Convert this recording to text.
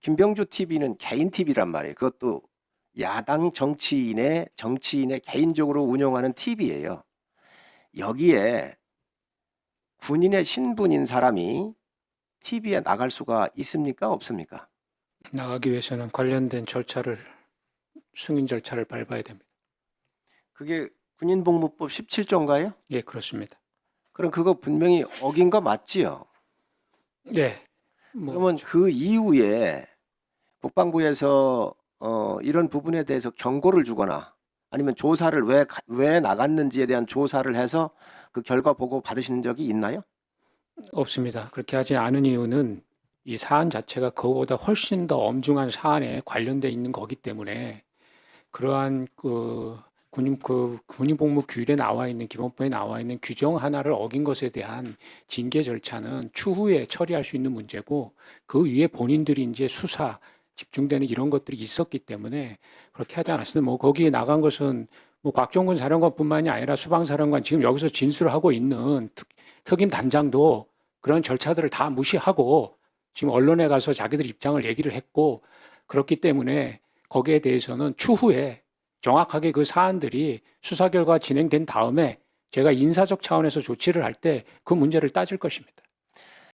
김병주 TV는 개인 TV란 말이에요. 그것도 야당 정치인의 정치인의 개인적으로 운영하는 TV예요. 여기에 군인의 신분인 사람이 TV에 나갈 수가 있습니까? 없습니까? 나가기 위해서는 관련된 절차를 승인 절차를 밟아야 됩니다. 그게 군인복무법 17조인가요? 예, 그렇습니다. 그럼 그거 분명히 어긴 거 맞지요? 예. 뭐 그러면 그 이후에 국방부에서 어, 이런 부분에 대해서 경고를 주거나 아니면 조사를 왜, 가- 왜 나갔는지에 대한 조사를 해서 그 결과 보고 받으시는 적이 있나요? 없습니다. 그렇게 하지 않은 이유는 이 사안 자체가 그거보다 훨씬 더 엄중한 사안에 관련돼 있는 거기 때문에 그러한 그 군인 그 군인 복무 규율에 나와 있는 기본법에 나와 있는 규정 하나를 어긴 것에 대한 징계 절차는 추후에 처리할 수 있는 문제고 그 위에 본인들이 이제 수사 집중되는 이런 것들이 있었기 때문에 그렇게 하지 않았습니다. 뭐 거기에 나간 것은 뭐 곽종근 사령관뿐만이 아니라 수방사령관 지금 여기서 진술을 하고 있는 특, 특임 단장도 그런 절차들을 다 무시하고 지금 언론에 가서 자기들 입장을 얘기를 했고 그렇기 때문에 거기에 대해서는 추후에 정확하게 그 사안들이 수사 결과 진행된 다음에 제가 인사적 차원에서 조치를 할 때 그 문제를 따질 것입니다.